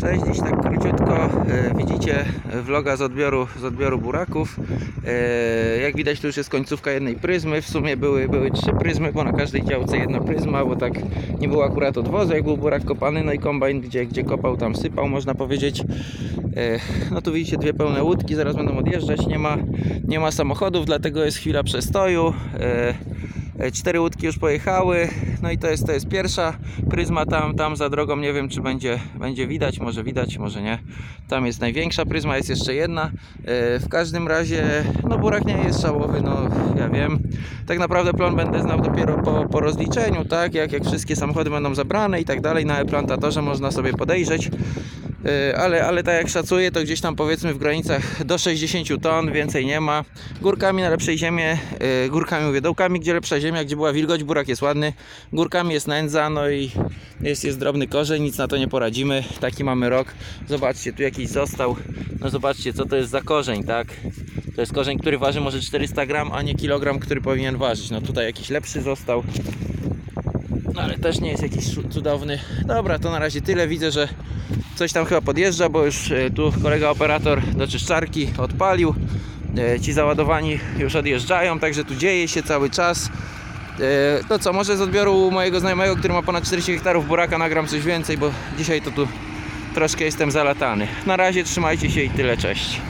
Cześć, dziś tak króciutko e, widzicie vloga z odbioru, z odbioru buraków. E, jak widać tu już jest końcówka jednej pryzmy, w sumie były, były trzy pryzmy, bo na każdej działce jedna pryzma, bo tak nie było akurat odwozu, jak był burak kopany, no i kombajn gdzie, gdzie kopał tam sypał można powiedzieć. E, no tu widzicie dwie pełne łódki, zaraz będą odjeżdżać, nie ma, nie ma samochodów, dlatego jest chwila przestoju. E, Cztery łódki już pojechały, no i to jest, to jest pierwsza pryzma tam, tam za drogą, nie wiem czy będzie, będzie widać, może widać, może nie. Tam jest największa pryzma, jest jeszcze jedna. E, W każdym razie, no burak nie jest szałowy, no ja wiem. Tak naprawdę plon będę znał dopiero po, po rozliczeniu, tak, jak, jak wszystkie samochody będą zabrane i tak dalej. Na e-plantatorze można sobie podejrzeć. E, ale, ale tak jak szacuję, to gdzieś tam powiedzmy w granicach do 60 ton, więcej nie ma. Górkami na lepszej ziemię, e, górkami mówię, dołkami, gdzie lepsza ziemia, gdzie była wilgoć, burak jest ładny, górkami jest nędza, no i jest, jest drobny korzeń, nic na to nie poradzimy. Taki mamy rok. Zobaczcie, tu jakiś został. No zobaczcie, co to jest za korzeń, tak? To jest korzeń, który waży może 400 gram, a nie kilogram, który powinien ważyć. No tutaj jakiś lepszy został. No ale też nie jest jakiś cudowny. Dobra, to na razie tyle. Widzę, że coś tam chyba podjeżdża, bo już e, tu kolega operator do czyszczarki odpalił. E, Ci załadowani już odjeżdżają, także tu dzieje się cały czas. E, To co, może z odbioru mojego znajomego, który ma ponad 40 hektarów buraka nagram coś więcej, bo dzisiaj to tu troszkę jestem zalatany. Na razie trzymajcie się i tyle, cześć.